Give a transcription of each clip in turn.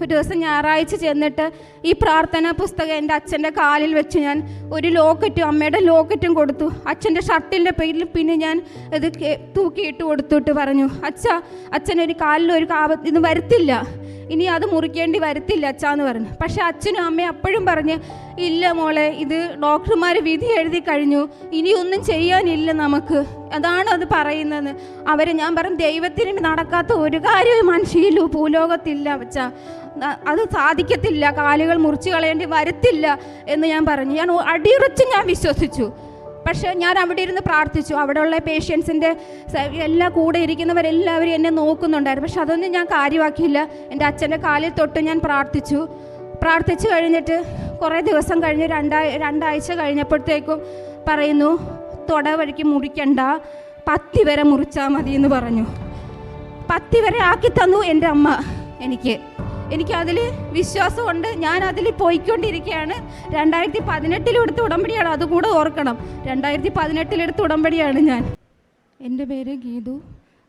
ഒരു ദിവസം ഞായറാഴ്ച ചെന്നിട്ട് ഈ പ്രാർത്ഥനാ പുസ്തകം എന്റെ അച്ഛന്റെ കാലിൽ വെച്ച് ഞാൻ ഒരു ലോക്കറ്റും അമ്മയുടെ ലോക്കറ്റും കൊടുത്തു. അച്ഛന്റെ ഷർട്ടിന്റെ പേരിൽ പിന്നെ ഞാൻ ഇത് തൂക്കിയിട്ട് കൊടുത്തിട്ട് പറഞ്ഞു അച്ഛ അച്ഛനൊരു കാലിൽ ഒരു കാപ ഇത് വരുത്തില്ല. ഇനി അത് മുറിക്കേണ്ടി വരത്തില്ല അച്ഛാന്ന് പറഞ്ഞു. പക്ഷെ അച്ഛനും അമ്മയും അപ്പോഴും പറഞ്ഞ് ഇല്ല മോളെ ഇത് ഡോക്ടർമാർ വിധി എഴുതി കഴിഞ്ഞു. ഇനിയൊന്നും ചെയ്യാനില്ല നമുക്ക്. അതാണ് അത് പറയുന്നത് അവരെ ഞാൻ പറഞ്ഞു ദൈവത്തിന് നടക്കാത്ത ഒരു കാര്യവും മനുഷ്യയിലൂ ഭൂലോകത്തില്ല അച്ഛ. അത് സാധിക്കത്തില്ല. കാലുകൾ മുറിച്ച് കളയേണ്ടി വരത്തില്ല എന്ന് ഞാൻ പറഞ്ഞു. ഞാൻ അടിയുറച്ച് ഞാൻ വിശ്വസിച്ചു. പക്ഷേ ഞാൻ അവിടെ ഇരുന്ന് പ്രാർത്ഥിച്ചു. അവിടെയുള്ള പേഷ്യൻസിന്റെ എല്ലാ കൂടെ ഇരിക്കുന്നവരെല്ലാവരും എന്നെ നോക്കുന്നുണ്ടായിരുന്നു. പക്ഷെ അതൊന്നും ഞാൻ കാര്യമാക്കിയില്ല. എന്റെ അച്ഛന്റെ കാലിൽ തൊട്ട് ഞാൻ പ്രാർത്ഥിച്ചു. പ്രാർത്ഥിച്ചു കഴിഞ്ഞിട്ട് കുറേ ദിവസം കഴിഞ്ഞ് രണ്ടാ രണ്ടാഴ്ച കഴിഞ്ഞപ്പോഴത്തേക്കും പറയുന്നു തൊട വഴിക്ക് മുറിക്കണ്ട. പത്തി വരെ മുറിച്ചാൽ മതി എന്ന് പറഞ്ഞു. പത്തി വരെ ആക്കി തന്നു എന്റെ അമ്മ എനിക്ക്. എനിക്ക് അതിൽ വിശ്വാസമുണ്ട്. ഞാൻ അതിൽ പോയിക്കൊണ്ടിരിക്കുകയാണ് രണ്ടായിരത്തി പതിനെട്ടിലെടുത്ത ഉടമ്പടിയാണ് അതുകൂടെ ഓർക്കണം. രണ്ടായിരത്തി പതിനെട്ടിലെടുത്ത ഉടമ്പടിയാണ് ഞാൻ. എന്റെ പേര് ഗീതു.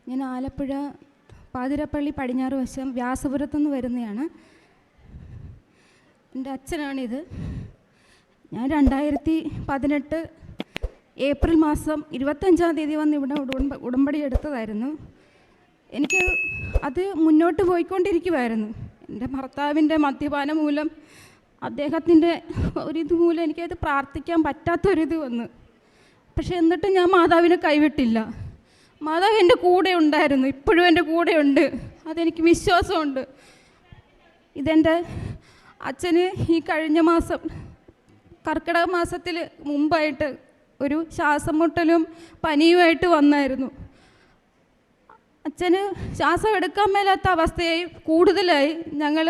ഞാൻ ആലപ്പുഴ പാതിരപ്പള്ളി പടിഞ്ഞാറ് വശം വ്യാസപുരത്തുനിന്ന് വരുന്നതാണ് എന്റെ അച്ഛനാണിത്. ഞാൻ രണ്ടായിരത്തി പതിനെട്ട് ഏപ്രിൽ മാസം ഇരുപത്തഞ്ചാം തീയതി വന്ന് ഇവിടെ ഉടമ്പ ഉടമ്പടി എടുത്തതായിരുന്നു. എനിക്ക് അത് മുന്നോട്ട് പോയിക്കൊണ്ടിരിക്കുമായിരുന്നു എന്റെ ഭർത്താവിന്റെ മദ്യപാനം മൂലം അദ്ദേഹത്തിന്റെ ഒരിത് മൂലം എനിക്കത് പ്രാർത്ഥിക്കാൻ പറ്റാത്തൊരിത് വന്ന്. പക്ഷെ എന്നിട്ടും ഞാൻ മാതാവിനെ കൈവിട്ടില്ല. മാതാവ് എന്റെ കൂടെ ഉണ്ടായിരുന്നു. ഇപ്പോഴും എന്റെ കൂടെ ഉണ്ട്. അതെനിക്ക് വിശ്വാസമുണ്ട്. ഇതെന്റെ അച്ഛന് ഈ കഴിഞ്ഞ മാസം കർക്കിടക മാസത്തിൽ മുമ്പായിട്ട് ഒരു ശ്വാസം മുട്ടലും പനിയുമായിട്ട് വന്നായിരുന്നു. അച്ഛന് ശ്വാസം എടുക്കാൻ മേലാത്ത അവസ്ഥയായി കൂടുതലായി ഞങ്ങൾ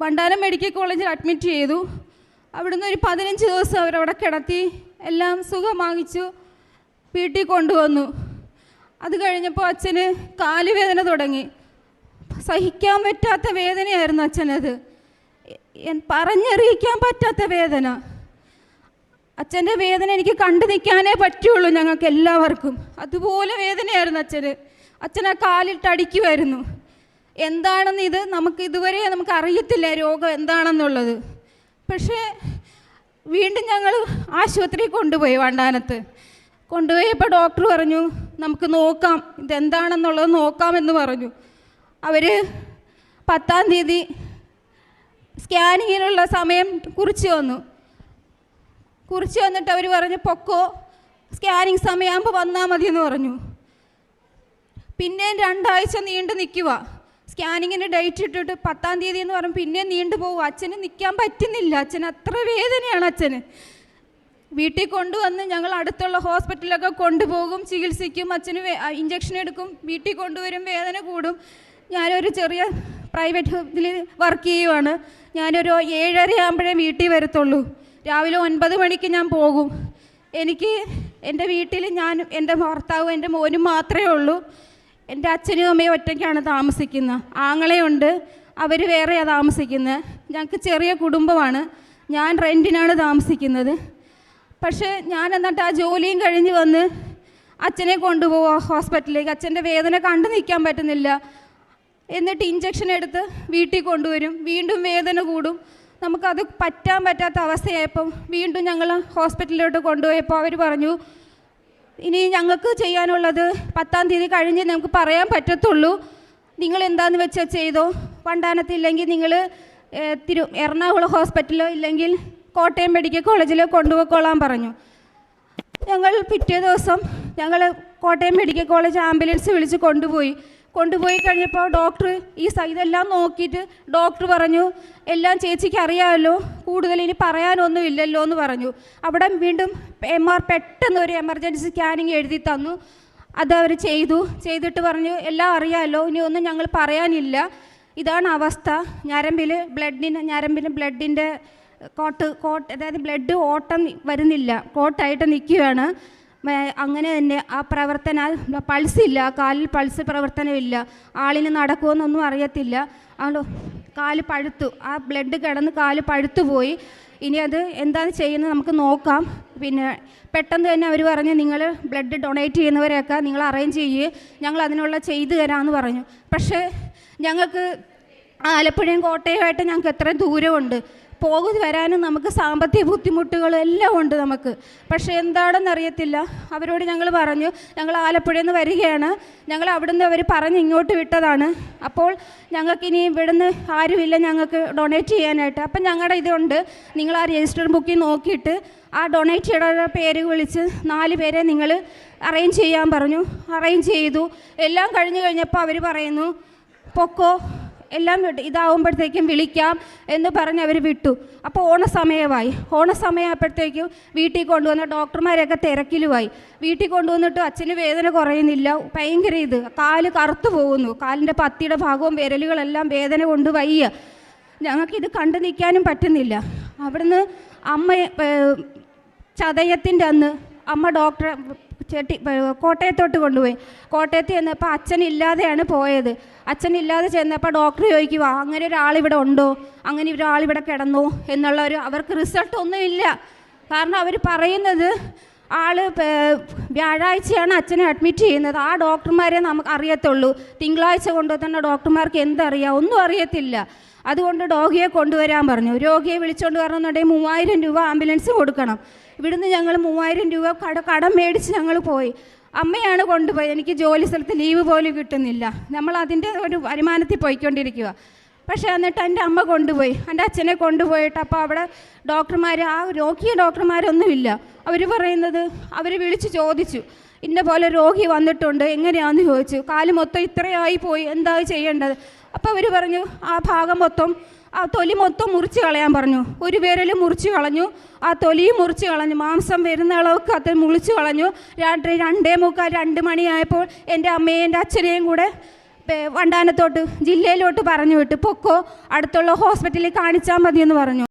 ഭണ്ഡാരം മെഡിക്കൽ കോളേജിൽ അഡ്മിറ്റ് ചെയ്തു. അവിടുന്ന് ഒരു പതിനഞ്ച് ദിവസം അവരവിടെ കിടത്തി എല്ലാം സുഖം വാങ്ങിച്ചു വീട്ടിൽ കൊണ്ടുവന്നു. അത് കഴിഞ്ഞപ്പോൾ അച്ഛന് കാലുവേദന തുടങ്ങി. സഹിക്കാൻ പറ്റാത്ത വേദനയായിരുന്നു അച്ഛനത്. പറഞ്ഞറിയിക്കാൻ പറ്റാത്ത വേദന. അച്ഛന്റെ വേദന എനിക്ക് കണ്ടു നിൽക്കാനേ പറ്റുള്ളൂ ഞങ്ങൾക്ക് എല്ലാവർക്കും അതുപോലെ വേദനയായിരുന്നു അച്ഛന്. അച്ഛൻ കാലിട്ടടിക്കുമായിരുന്നു എന്താണെന്ന് ഇത് നമുക്ക് ഇതുവരെ നമുക്ക് അറിയത്തില്ല രോഗം എന്താണെന്നുള്ളത്. പക്ഷേ വീണ്ടും ഞങ്ങൾ ആശുപത്രിയിൽ കൊണ്ടുപോയി വണ്ടാനത്ത്. കൊണ്ടുപോയപ്പോൾ ഡോക്ടർ പറഞ്ഞു നമുക്ക് നോക്കാം ഇതെന്താണെന്നുള്ളത് നോക്കാമെന്ന് പറഞ്ഞു. അവർ പത്താം തീയതി സ്കാനിങ്ങിനുള്ള സമയം കുറിച്ച് വന്നു. കുറിച്ച് വന്നിട്ട് അവർ പറഞ്ഞു പൊക്കോ സ്കാനിങ് സമയമാകുമ്പോൾ വന്നാൽ മതി എന്ന് പറഞ്ഞു. പിന്നെയും രണ്ടാഴ്ച നീണ്ടു നിൽക്കുക. സ്കാനിങ്ങിന് ഡേറ്റ് ഇട്ടിട്ട് പത്താം തീയതി എന്ന് പറഞ്ഞു പിന്നെയും നീണ്ടു പോകും അച്ഛന് നിൽക്കാൻ പറ്റുന്നില്ല. അച്ഛൻ അത്ര വേദനയാണ് അച്ഛന്. വീട്ടിൽ കൊണ്ടുവന്ന് ഞങ്ങൾ അടുത്തുള്ള ഹോസ്പിറ്റലിലൊക്കെ കൊണ്ടുപോകും ചികിത്സിക്കും അച്ഛന് ഇഞ്ചക്ഷൻ എടുക്കും. വീട്ടിൽ കൊണ്ടുവരും വേദന കൂടും. ഞാനൊരു ചെറിയ പ്രൈവറ്റ് ഇതിൽ വർക്ക് ചെയ്യുവാണ്. ഞാനൊരു ഏഴര ആകുമ്പോഴേ വീട്ടിൽ വരത്തുള്ളൂ. രാവിലെ ഒൻപത് മണിക്ക് ഞാൻ പോകും. എനിക്ക് എന്റെ വീട്ടിൽ ഞാൻ എന്റെ ഭർത്താവും എന്റെ മോനും മാത്രമേ ഉള്ളൂ. എന്റെ അച്ഛനും അമ്മയും ഒറ്റയ്ക്കാണ് താമസിക്കുന്നത്. ആങ്ങളെയുണ്ട് അവർ വേറെയാണ് താമസിക്കുന്നത്. ഞങ്ങൾക്ക് ചെറിയ കുടുംബമാണ്. ഞാൻ റെന്റിനാണ് താമസിക്കുന്നത്. പക്ഷേ ഞാൻ എന്നിട്ട് ആ ജോലിയും കഴിഞ്ഞ് വന്ന് അച്ഛനെ കൊണ്ടുപോവുക ഹോസ്പിറ്റലിലേക്ക്. അച്ഛന്റെ വേദന കണ്ടു നിൽക്കാൻ പറ്റുന്നില്ല. എന്നിട്ട് ഇഞ്ചക്ഷൻ എടുത്ത് വീട്ടിൽ കൊണ്ടുവരും. വീണ്ടും വേദന കൂടും. നമുക്കത് പറ്റാൻ പറ്റാത്ത അവസ്ഥയായപ്പം വീണ്ടും ഞങ്ങൾ ഹോസ്പിറ്റലിലോട്ട് കൊണ്ടുപോയപ്പോൾ അവർ പറഞ്ഞു ഇനി ഞങ്ങൾക്ക് ചെയ്യാനുള്ളത് പത്താം തീയതി കഴിഞ്ഞ് നമുക്ക് പറയാൻ പറ്റത്തുള്ളൂ. നിങ്ങൾ എന്താന്ന് വെച്ചാൽ ചെയ്തോ? പണ്ടാനത്തില്ലെങ്കിൽ നിങ്ങൾ തിരു എറണാകുളം ഹോസ്പിറ്റലോ ഇല്ലെങ്കിൽ കോട്ടയം മെഡിക്കൽ കോളേജിലോ കൊണ്ടുപോയിക്കോളാൻ പറഞ്ഞു. ഞങ്ങൾ പിറ്റേ ദിവസം ഞങ്ങൾ കോട്ടയം മെഡിക്കൽ കോളേജ് ആംബുലൻസ് വിളിച്ച് കൊണ്ടുപോയി. കൊണ്ടുപോയി കഴിഞ്ഞപ്പോൾ ഡോക്ടർ ഈ ഇതെല്ലാം നോക്കിയിട്ട് ഡോക്ടർ പറഞ്ഞു എല്ലാം ചേച്ചിക്ക് അറിയാമല്ലോ കൂടുതൽ ഇനി പറയാനൊന്നും ഇല്ലല്ലോ എന്ന് പറഞ്ഞു. അവിടെ വീണ്ടും എം ആർ പെട്ടെന്ന് ഒരു എമർജൻസി സ്കാനിങ് എഴുതി തന്നു. അത് അവർ ചെയ്തു. ചെയ്തിട്ട് പറഞ്ഞു എല്ലാം അറിയാമല്ലോ ഇനി ഒന്നും ഞങ്ങൾ പറയാനില്ല. ഇതാണ് അവസ്ഥ. ഞരമ്പിൽ ബ്ലഡിന് ഞരമ്പിൽ ബ്ലഡിന്റെ കോട്ട് കോട്ട് അതായത് ബ്ലഡ് ഓട്ടം വരുന്നില്ല. കോട്ടായിട്ട് നിൽക്കുകയാണ്. അങ്ങനെ തന്നെ ആ പ്രവർത്തന പൾസ് ഇല്ല കാലിൽ പൾസ് പ്രവർത്തനമില്ല. ആളിന് നടക്കുമെന്നൊന്നും അറിയത്തില്ല. ആളോ കാൽ പഴുത്തു. ആ ബ്ലഡ് കിടന്ന് കാൽ പഴുത്തു പോയി. ഇനി അത് എന്താണ് ചെയ്യുന്നത് നമുക്ക് നോക്കാം. പിന്നെ പെട്ടെന്ന് തന്നെ അവർ പറഞ്ഞു നിങ്ങൾ ബ്ലഡ് ഡൊണേറ്റ് ചെയ്യുന്നവരെയൊക്കെ നിങ്ങൾ അറേഞ്ച് ചെയ്യുക ഞങ്ങൾ അതിനുള്ള ചെയ്തു തരാമെന്ന് പറഞ്ഞു. പക്ഷേ ഞങ്ങൾക്ക് ആലപ്പുഴയും കോട്ടയമായിട്ട് ഞങ്ങൾക്ക് എത്ര ദൂരമുണ്ട്. പോകു വരാനും നമുക്ക് സാമ്പത്തിക ബുദ്ധിമുട്ടുകളും എല്ലാം ഉണ്ട് നമുക്ക്. പക്ഷേ എന്താണെന്ന് അറിയത്തില്ല. അവരോട് ഞങ്ങൾ പറഞ്ഞു ഞങ്ങൾ ആലപ്പുഴയിൽ നിന്ന് വരികയാണ്. ഞങ്ങൾ അവിടുന്ന് അവർ പറഞ്ഞ് ഇങ്ങോട്ട് വിട്ടതാണ്. അപ്പോൾ ഞങ്ങൾക്കിനി ഇവിടുന്ന് ആരുമില്ല ഞങ്ങൾക്ക് ഡൊണേറ്റ് ചെയ്യാനായിട്ട്. അപ്പം ഞങ്ങളുടെ ഇതുണ്ട്. നിങ്ങൾ ആ രജിസ്റ്റർ ബുക്കിൽ നോക്കിയിട്ട് ആ ഡൊണേറ്റ് ചെയ്ത പേര് വിളിച്ച് നാല് പേരെ നിങ്ങൾ അറേഞ്ച് ചെയ്യാൻ പറഞ്ഞു. അറേഞ്ച് ചെയ്തു. എല്ലാം കഴിഞ്ഞ് കഴിഞ്ഞപ്പോൾ അവർ പറയുന്നു പൊക്കോ എല്ലാം വിട്ടു ഇതാവുമ്പോഴത്തേക്കും വിളിക്കാം എന്ന് പറഞ്ഞ് അവർ വിട്ടു. അപ്പോൾ ഓണസമയമായി. ഓണസമയമായപ്പോഴത്തേക്കും വീട്ടിൽ കൊണ്ടുവന്ന ഡോക്ടർമാരെയൊക്കെ തിരക്കിലുമായി. വീട്ടിൽ കൊണ്ടുവന്നിട്ട് അച്ഛന് വേദന കുറയുന്നില്ല. ഭയങ്കര ഇത്. കാൽ കറുത്തു പോകുന്നു. കാലിന്റെ പത്തിയുടെ ഭാഗവും വിരലുകളെല്ലാം വേദന കൊണ്ട് വയ്യ. ഞങ്ങൾക്കിത് കണ്ടു നിൽക്കാനും പറ്റുന്നില്ല. അവിടുന്ന് അമ്മ ചതയത്തിന്റെ അന്ന് അമ്മ ഡോക്ടറെ ചെട്ടി കോട്ടയത്തോട്ട് കൊണ്ടുപോയി. കോട്ടയത്ത് ചെന്നപ്പോൾ അച്ഛനില്ലാതെയാണ് പോയത്. അച്ഛനില്ലാതെ ചെന്നപ്പോൾ ഡോക്ടർ ചോദിക്കുക അങ്ങനെ ഒരാളിവിടെ ഉണ്ടോ? അങ്ങനെ ഒരാളിവിടെ കിടന്നു? എന്നുള്ള ഒരു അവർക്ക് റിസൾട്ട് ഒന്നുമില്ല കാരണം അവർ പറയുന്നത് ആൾ വ്യാഴാഴ്ചയാണ് അച്ഛനെ അഡ്മിറ്റ് ചെയ്യുന്നത്. ആ ഡോക്ടർമാരെ നമുക്ക് അറിയത്തുള്ളൂ. തിങ്കളാഴ്ച കൊണ്ടുതന്നെ ഡോക്ടർമാർക്ക് എന്തറിയാം? ഒന്നും അറിയത്തില്ല. അതുകൊണ്ട് രോഗിയെ കൊണ്ടുവരാൻ പറഞ്ഞു. രോഗിയെ വിളിച്ചുകൊണ്ട് വരണമെന്നുണ്ടെങ്കിൽ മൂവായിരം രൂപ ആംബുലൻസ് കൊടുക്കണം. ഇവിടുന്ന് ഞങ്ങൾ മൂവായിരം രൂപ കട കടം മേടിച്ച് ഞങ്ങൾ പോയി. അമ്മയാണ് കൊണ്ടുപോയത്. എനിക്ക് ജോലി സ്ഥലത്ത് ലീവ് പോലും കിട്ടുന്നില്ല. നമ്മൾ അതിന്റെ ഒരു വരുമാനത്തിൽ പോയിക്കൊണ്ടിരിക്കുക പക്ഷേ എന്നിട്ട് എന്റെ അമ്മ കൊണ്ടുപോയി. എന്റെ അച്ഛനെ കൊണ്ടുപോയിട്ട് അപ്പോൾ അവിടെ ഡോക്ടർമാർ ആ രോഗിയ ഡോക്ടർമാരൊന്നുമില്ല. അവർ പറയുന്നത് അവർ വിളിച്ച് ചോദിച്ചു. ഇന്ന പോലെ രോഗി വന്നിട്ടുണ്ട്. എങ്ങനെയാണെന്ന് ചോദിച്ചു. കാൽ മൊത്തം ഇത്രയായി പോയി. എന്താ ചെയ്യേണ്ടത്? അപ്പോൾ അവർ പറഞ്ഞു ആ ഭാഗം മൊത്തം ആ തൊലി മൊത്തം മുറിച്ച് കളയാൻ പറഞ്ഞു. ഒരു വിരൽ മുറിച്ച് കളഞ്ഞു. ആ തൊലിയും മുറിച്ച് കളഞ്ഞു. മാംസം വരുന്ന അളവൊക്കെ അത് മുളിച്ച് കളഞ്ഞു. രാത്രി രണ്ടേ മുക്കാൽ രണ്ട് മണിയായപ്പോൾ എന്റെ അമ്മയും എന്റെ അച്ഛനെയും കൂടെ വണ്ടാനത്തോട്ട് ജില്ലയിലോട്ട് പറഞ്ഞു വിട്ട്. പൊക്കോ അടുത്തുള്ള ഹോസ്പിറ്റലിൽ കാണിച്ചാൽ മതിയെന്ന് പറഞ്ഞു.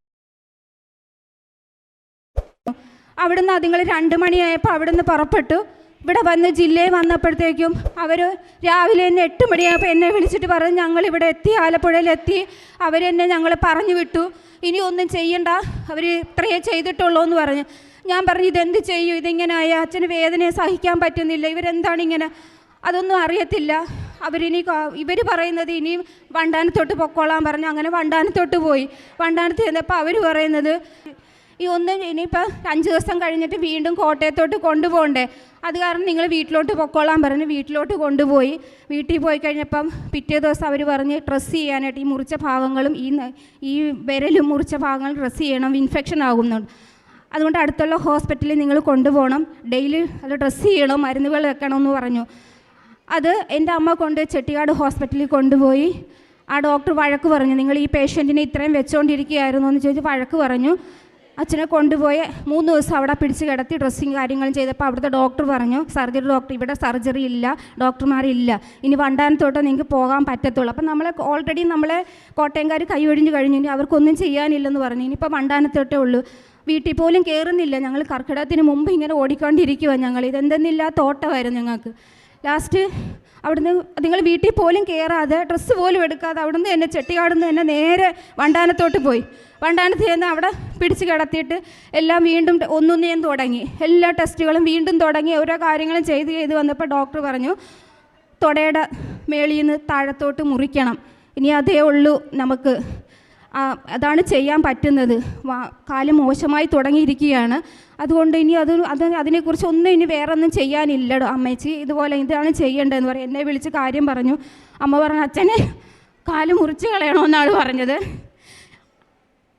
അവിടുന്ന് അതുങ്ങൾ രണ്ട് മണിയായപ്പോൾ അവിടുന്ന് പുറപ്പെട്ടു. ഇവിടെ വന്ന് ജില്ലയിൽ വന്നപ്പോഴത്തേക്കും അവർ രാവിലെ തന്നെ എട്ട് മണിയായപ്പോൾ എന്നെ വിളിച്ചിട്ട് പറഞ്ഞ് ഞങ്ങൾ ഇവിടെ എത്തി ആലപ്പുഴയിലെത്തി. അവരെന്നെ ഞങ്ങൾ പറഞ്ഞു വിട്ടു. ഇനി ഒന്നും ചെയ്യണ്ട. അവർ ഇത്രയേ ചെയ്തിട്ടുള്ളൂ എന്ന് പറഞ്ഞു. ഞാൻ പറഞ്ഞു ഇതെന്ത് ചെയ്യും? ഇതിങ്ങനെ ആയ അച്ഛന് വേദനയെ സഹിക്കാൻ പറ്റുന്നില്ല. ഇവരെന്താണ് ഇങ്ങനെ? അതൊന്നും അറിയത്തില്ല. അവരിനി ഇവർ പറയുന്നത് ഇനിയും വണ്ടാനത്തോട്ട് പൊക്കോളാൻ പറഞ്ഞു. അങ്ങനെ വണ്ടാനത്തോട്ട് പോയി. വണ്ടാനത്ത് ചെന്നപ്പോൾ അവർ പറയുന്നത് ഈ ഒന്ന് ഇനിയിപ്പോൾ അഞ്ച് ദിവസം കഴിഞ്ഞിട്ട് വീണ്ടും കോട്ടയത്തോട്ട് കൊണ്ടുപോകണ്ടേ? അത് കാരണം നിങ്ങൾ വീട്ടിലോട്ട് പൊക്കോളാൻ പറഞ്ഞ് വീട്ടിലോട്ട് കൊണ്ടുപോയി. വീട്ടിൽ പോയി കഴിഞ്ഞപ്പം പിറ്റേ ദിവസം അവർ പറഞ്ഞ് ഡ്രസ്സ് ചെയ്യാനായിട്ട് ഈ മുറിച്ച ഭാഗങ്ങളും ഈ ഈ വിരലും മുറിച്ച ഭാഗങ്ങൾ ഡ്രസ്സ് ചെയ്യണം ഇൻഫെക്ഷൻ ആകുന്നുണ്ട്. അതുകൊണ്ട് അടുത്തുള്ള ഹോസ്പിറ്റലിൽ നിങ്ങൾ കൊണ്ടുപോകണം. ഡെയിലി അത് ഡ്രസ്സ് ചെയ്യണം മരുന്നുകൾ വെക്കണമെന്ന് പറഞ്ഞു. അത് എന്റെ അമ്മ കൊണ്ട് ചെട്ടിയാട് ഹോസ്പിറ്റലിൽ കൊണ്ടുപോയി. ആ ഡോക്ടർ വഴക്ക് പറഞ്ഞു നിങ്ങൾ ഈ പേഷ്യന്റിനെ ഇത്രയും വെച്ചുകൊണ്ടിരിക്കുകയായിരുന്നു എന്ന് ചോദിച്ച് വഴക്ക് പറഞ്ഞു. അച്ഛനെ കൊണ്ടുപോയി മൂന്ന് ദിവസം അവിടെ പിടിച്ച് കിടത്തി ഡ്രസ്സിങ് കാര്യങ്ങളും ചെയ്തപ്പോൾ അവിടുത്തെ ഡോക്ടർ പറഞ്ഞു സർജറി ഡോക്ടർ ഇവിടെ സർജറി ഇല്ല ഡോക്ടർമാരില്ല ഇനി വണ്ടാനത്തോട്ട് നിങ്ങൾക്ക് പോകാൻ പറ്റത്തുള്ളൂ. അപ്പം നമ്മളെ ഓൾറെഡി നമ്മളെ കോട്ടയംകാർ കൈയൊഴിഞ്ഞ് കഴിഞ്ഞു. ഇനി അവർക്കൊന്നും ചെയ്യാനില്ലെന്ന് പറഞ്ഞു. ഇനിയിപ്പോൾ വണ്ടാനത്തോട്ടേ ഉള്ളൂ. വീട്ടിൽ പോലും കയറുന്നില്ല ഞങ്ങൾ. കർക്കിടകത്തിന് മുമ്പ് ഇങ്ങനെ ഓടിക്കൊണ്ടിരിക്കുക ഞങ്ങൾ. ഇതെന്തെന്നില്ലാത്ത ഓട്ടമായിരുന്നു ഞങ്ങൾക്ക്. ലാസ്റ്റ് അവിടുന്ന് നിങ്ങൾ വീട്ടിൽ പോലും കയറാതെ ഡ്രസ്സ് പോലും എടുക്കാതെ അവിടുന്ന് എന്നെ ചെട്ടിയാടുന്ന് എന്നെ നേരെ വണ്ടാനത്തോട്ട് പോയി. വണ്ടാനത്ത് ചെന്ന് അവിടെ പിടിച്ച് കിടത്തിയിട്ട് എല്ലാം വീണ്ടും ഒന്നൊന്നേം തുടങ്ങി. എല്ലാ ടെസ്റ്റുകളും വീണ്ടും തുടങ്ങി. ഓരോ കാര്യങ്ങളും ചെയ്ത് ചെയ്ത് വന്നപ്പോൾ ഡോക്ടർ പറഞ്ഞു തുടയുടെ മേളിൽ നിന്ന് താഴത്തോട്ട് മുറിക്കണം. ഇനി അതേ ഉള്ളൂ നമുക്ക്. അതാണ് ചെയ്യാൻ പറ്റുന്നത്. കാലം മോശമായി തുടങ്ങിയിരിക്കുകയാണ്. അതുകൊണ്ട് ഇനി അത് അത് അതിനെക്കുറിച്ച് ഒന്നും ഇനി വേറെ ഒന്നും ചെയ്യാനില്ലടോ അമ്മച്ചി. ഇതുപോലെ ഇതാണ് ചെയ്യേണ്ടതെന്ന് പറയും. എന്നെ വിളിച്ച് കാര്യം പറഞ്ഞു. അമ്മ പറഞ്ഞു അച്ഛനെ കാൽ മുറിച്ച് കളയണമെന്നാണ് പറഞ്ഞത്.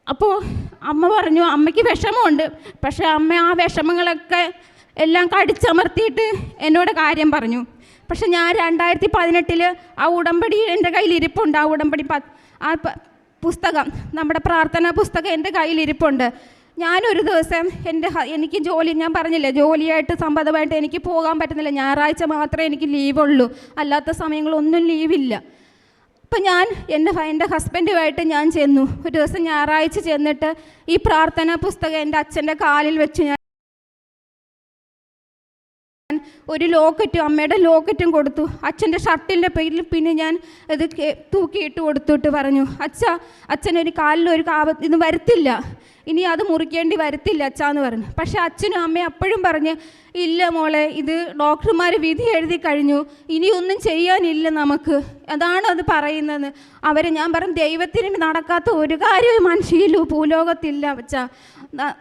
അപ്പോൾ അമ്മ പറഞ്ഞു അമ്മയ്ക്ക് വിഷമമുണ്ട്. പക്ഷേ അമ്മ ആ വിഷമങ്ങളൊക്കെ എല്ലാം കടിച്ചമർത്തിയിട്ട് എന്നോട് കാര്യം പറഞ്ഞു. പക്ഷെ ഞാൻ രണ്ടായിരത്തി പതിനെട്ടിൽ ആ ഉടമ്പടി എന്റെ കയ്യിൽ ഇരിപ്പുണ്ട് ആ ഉടമ്പടി ആ പുസ്തകം നമ്മുടെ പ്രാർത്ഥനാ പുസ്തകം എന്റെ കയ്യിലിരിപ്പുണ്ട്. ഞാനൊരു ദിവസം എന്റെ എനിക്ക് ജോലി ഞാൻ പറഞ്ഞില്ലേ ജോലിയായിട്ട് സംബന്ധമായിട്ട് എനിക്ക് പോകാൻ പറ്റുന്നില്ല. ഞായറാഴ്ച മാത്രമേ എനിക്ക് ലീവുള്ളൂ. അല്ലാത്ത സമയങ്ങളൊന്നും ലീവില്ല. അപ്പം ഞാൻ എന്റെ എന്റെ ഹസ്ബൻഡുമായിട്ട് ഞാൻ ചെന്നു. ഒരു ദിവസം ഞായറാഴ്ച ചെന്നിട്ട് ഈ പ്രാർത്ഥനാ പുസ്തകം എന്റെ അച്ഛന്റെ കാലിൽ വെച്ച് ഞാൻ ഒരു ലോക്കറ്റും അമ്മയുടെ ലോക്കറ്റും കൊടുത്തു. അച്ഛന്റെ ഷർട്ടിന്റെ പേരിൽ പിന്നെ ഞാൻ ഇത് തൂക്കിയിട്ട് കൊടുത്തിട്ട് പറഞ്ഞു അച്ഛ അച്ഛനൊരു കാലിലൊരു കാവ ഇത് വരത്തില്ല. ഇനി അത് മുറിക്കേണ്ടി വരത്തില്ല അച്ഛാന്ന് പറഞ്ഞു. പക്ഷേ അച്ഛനും അമ്മയും അപ്പോഴും പറഞ്ഞ് ഇല്ല മോളെ ഇത് ഡോക്ടർമാർ വിധി എഴുതി കഴിഞ്ഞു. ഇനിയൊന്നും ചെയ്യാനില്ല നമുക്ക്. അതാണ് അത് പറയുന്നത് അവർ ഞാൻ പറഞ്ഞു ദൈവത്തിന് നടക്കാത്ത ഒരു കാര്യവും മനുഷ്യയിലും ഭൂലോകത്തില്ല അച്ഛ.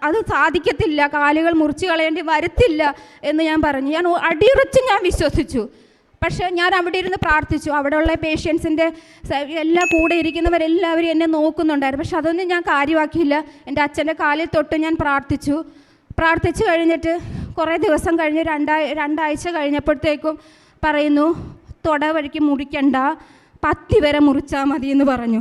അത് സാധിക്കത്തില്ല കാലുകൾ മുറിച്ച് കളയേണ്ടി വരത്തില്ല എന്ന് ഞാൻ പറഞ്ഞു. ഞാൻ അടിയുറച്ച് ഞാൻ വിശ്വസിച്ചു. പക്ഷേ ഞാൻ അവിടെ ഇരുന്ന് പ്രാർത്ഥിച്ചു. അവിടെയുള്ള പേഷ്യൻസിന്റെ എല്ലാ കൂടെ ഇരിക്കുന്നവരെല്ലാവരും എന്നെ നോക്കുന്നുണ്ടായിരുന്നു. പക്ഷെ അതൊന്നും ഞാൻ കാര്യമാക്കിയില്ല. എന്റെ അച്ഛന്റെ കാലിൽ തൊട്ട് ഞാൻ പ്രാർത്ഥിച്ചു. പ്രാർത്ഥിച്ചു കഴിഞ്ഞിട്ട് കുറേ ദിവസം കഴിഞ്ഞ് രണ്ടാ രണ്ടാഴ്ച കഴിഞ്ഞപ്പോഴത്തേക്കും പറയുന്നു തൊട വഴിക്ക് മുറിക്കണ്ട. പത്തി വരെ മുറിച്ചാൽ മതി എന്ന് പറഞ്ഞു.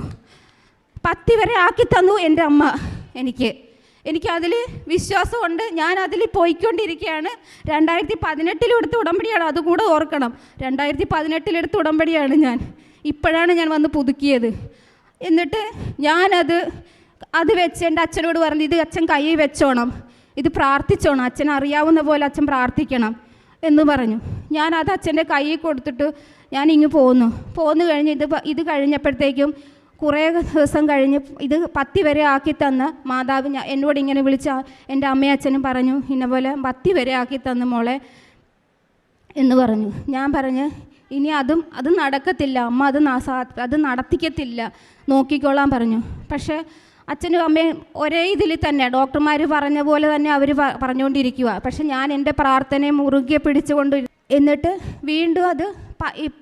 പത്തി വരെ ആക്കി തന്നു എന്റെ അമ്മ എനിക്ക്. എനിക്കതിൽ വിശ്വാസമുണ്ട്. ഞാൻ അതിൽ പോയിക്കൊണ്ടിരിക്കുകയാണ്. രണ്ടായിരത്തി പതിനെട്ടിലെടുത്ത ഉടമ്പടിയാണ്. അതുകൂടെ ഓർക്കണം. രണ്ടായിരത്തി പതിനെട്ടിലെടുത്ത ഉടമ്പടിയാണ് ഞാൻ. ഇപ്പോഴാണ് ഞാൻ വന്ന് പുതുക്കിയത്. എന്നിട്ട് ഞാനത് അത് വെച്ച് എന്റെ അച്ഛനോട് പറഞ്ഞു ഇത് അച്ഛൻ കൈ വെച്ചോണം. ഇത് പ്രാർത്ഥിച്ചോണം. അച്ഛൻ അറിയാവുന്ന പോലെ അച്ഛൻ പ്രാർത്ഥിക്കണം. എന്ന് പറഞ്ഞു. ഞാൻ അത് അച്ഛന്റെ കൈ കൊടുത്തിട്ട് ഞാൻ ഇങ്ങ് പോന്നു. പോന്നു കഴിഞ്ഞ് ഇത് ഇത് കഴിഞ്ഞപ്പോഴത്തേക്കും കുറേ ദിവസം കഴിഞ്ഞ് ഇത് പത്തി വരെ ആക്കി തന്ന് മാതാവ് എന്നോട് ഇങ്ങനെ വിളിച്ച എന്റെ അമ്മയച്ഛനും പറഞ്ഞു ഇന്ന പോലെ പത്തി വരെ ആക്കി തന്ന മോളെ എന്ന് പറഞ്ഞു. ഞാൻ പറഞ്ഞ് ഇനി അതും അത് നടക്കത്തില്ല. അമ്മ അത് അത് നടത്തിക്കത്തില്ല. നോക്കിക്കോളാൻ പറഞ്ഞു. പക്ഷേ അച്ഛനും അമ്മയും ഒരേ ഇതിൽ തന്നെ ഡോക്ടർമാർ പറഞ്ഞ പോലെ തന്നെ അവർ പറഞ്ഞുകൊണ്ടിരിക്കുക പക്ഷെ ഞാൻ എന്റെ പ്രാർത്ഥനയെ മുറുകെ പിടിച്ചുകൊണ്ട് എന്നിട്ട് വീണ്ടും അത്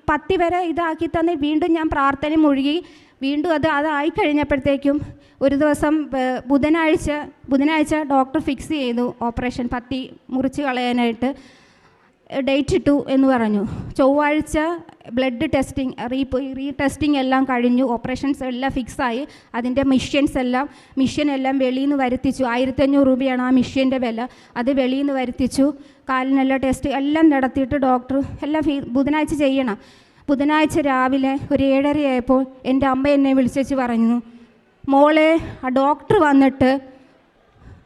പത്തി വരെ ഇതാക്കി തന്നെ വീണ്ടും ഞാൻ പ്രാർത്ഥന മുഴുകി വീണ്ടും അത് അതായി കഴിഞ്ഞപ്പോഴത്തേക്കും ഒരു ദിവസം ബുധനാഴ്ച ബുധനാഴ്ച ഡോക്ടർ ഫിക്സ് ചെയ്തു. ഓപ്പറേഷൻ പത്തി മുറിച്ച് കളയാനായിട്ട് ഡേറ്റ് ഇട്ടു എന്ന് പറഞ്ഞു. ചൊവ്വാഴ്ച blood testing re re testing എല്ലാം കഴിഞ്ഞു. ഓപ്പറേഷൻസ് എല്ലാം ഫിക്സായി അതിന്റെ മിഷ്യൻസ് എല്ലാം മിഷ്യൻ എല്ലാം വെളിയിൽ നിന്ന് വരുത്തിച്ചു. ആയിരത്തഞ്ഞൂറ് രൂപയാണ് ആ മിഷ്യന്റെ വില. അത് വെളിയിൽ നിന്ന് വരുത്തിച്ചു. കാലിനെല്ലാം ടെസ്റ്റ് എല്ലാം നടത്തിയിട്ട് ഡോക്ടർ എല്ലാം ബുധനാഴ്ച ചെയ്യണം. ബുധനാഴ്ച രാവിലെ ഒരു ഏഴരയായപ്പോൾ എന്റെ അമ്മ എന്നെ വിളിച്ചു പറഞ്ഞു മോളെ ആ ഡോക്ടർ വന്നിട്ട്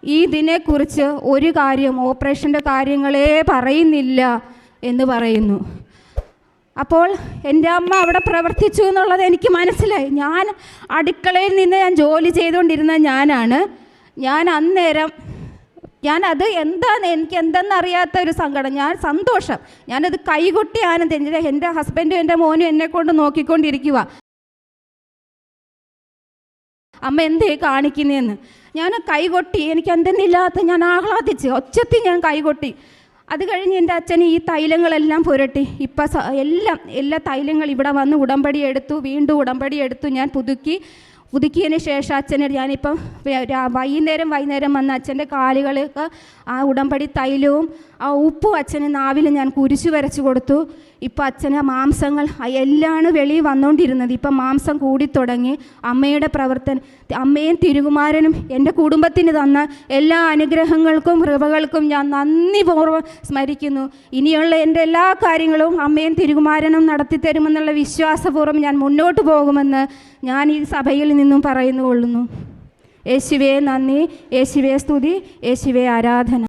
ഇതിനെക്കുറിച്ച് ഒരു കാര്യം ഓപ്പറേഷന്റെ കാര്യങ്ങളേ പറയുന്നില്ല എന്ന് പറയുന്നു. അപ്പോൾ എന്റെ അമ്മ അവിടെ പ്രവർത്തിച്ചു എന്നുള്ളത് എനിക്ക് മനസ്സിലായി. ഞാൻ അടുക്കളയിൽ നിന്ന് ഞാൻ ജോലി ചെയ്തുകൊണ്ടിരുന്ന ഞാനാണ്. ഞാൻ അന്നേരം ഞാനത് എന്താണ് എനിക്ക് എന്തെന്നറിയാത്ത ഒരു സങ്കടം. ഞാൻ സന്തോഷം. ഞാനത് കൈകൊട്ടി ആനന്ദ എന്റെ എന്റെ ഹസ്ബൻഡും എന്റെ മോനും എന്നെ കൊണ്ട് നോക്കിക്കൊണ്ടിരിക്കുക അമ്മ എന്തേ കാണിക്കുന്നതെന്ന് ഞാൻ കൈകൊട്ടി എനിക്ക് എന്തെന്നില്ലാത്ത ഞാൻ ആഹ്ലാദിച്ച് ഒച്ചത്തി ഞാൻ കൈകൊട്ടി. അത് കഴിഞ്ഞ് എന്റെ അച്ഛൻ ഈ തൈലങ്ങളെല്ലാം പുരട്ടി. ഇപ്പം എല്ലാം എല്ലാ തൈലങ്ങൾ ഇവിടെ വന്ന് ഉടമ്പടി എടുത്തു വീണ്ടും ഉടമ്പടി എടുത്തു ഞാൻ പുതുക്കി. പുതുക്കിയതിന് ശേഷം അച്ഛനെ ഞാനിപ്പം വൈകുന്നേരം വൈകുന്നേരം വന്ന് അച്ഛന്റെ കാലുകൾക്ക് ആ ഉടമ്പടി തൈലവും ആ ഉപ്പും അച്ഛന് നാവിൽ ഞാൻ കുരിശു വരച്ചു കൊടുത്തു. ഇപ്പം അച്ഛന് മാംസങ്ങൾ എല്ലാമാണ് വെളിയിൽ വന്നുകൊണ്ടിരുന്നത് ഇപ്പം മാംസം കൂടിത്തുടങ്ങി അമ്മയുടെ പ്രവർത്തനം അമ്മയും തിരുകുമാരനും എന്റെ കുടുംബത്തിന് തന്ന എല്ലാ അനുഗ്രഹങ്ങൾക്കും കൃപകൾക്കും ഞാൻ നന്ദിപൂർവം സ്മരിക്കുന്നു. ഇനിയുള്ള എന്റെ എല്ലാ കാര്യങ്ങളും അമ്മയും തിരുകുമാരനും നടത്തിത്തരുമെന്നുള്ള വിശ്വാസപൂർവം ഞാൻ മുന്നോട്ട് പോകുമെന്ന് ഞാൻ ഈ സഭയിൽ നിന്നും പറയുന്നു കൊള്ളുന്നു. യേശുവേ നന്ദി യേശുവേ സ്തുതി യേശുവേ ആരാധന.